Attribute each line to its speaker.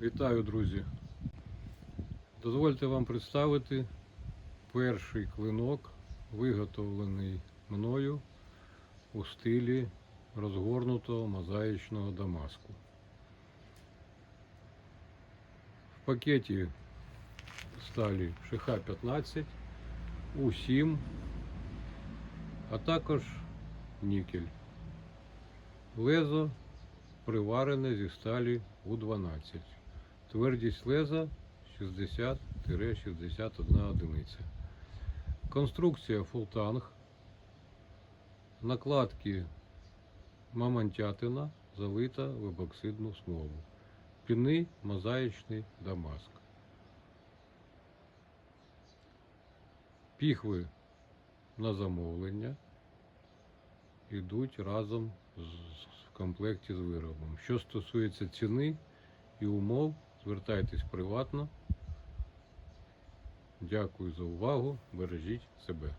Speaker 1: Вітаю, друзі! Дозвольте вам представити перший клинок, виготовлений мною у стилі розгорнутого мозаїчного дамаску. В пакеті сталі ШХ-15, У7, а також нікель. Лезо приварене зі сталі У12. Твердість леза 60-61 одиниця. Конструкція фултанг. Накладки мамонтятина залита в епоксидну смолу. Піни мозаїчний дамаск. Піхви на замовлення йдуть разом в комплекті з виробом. Що стосується ціни і умов, звертайтесь приватно. Дякую за увагу. Бережіть себе.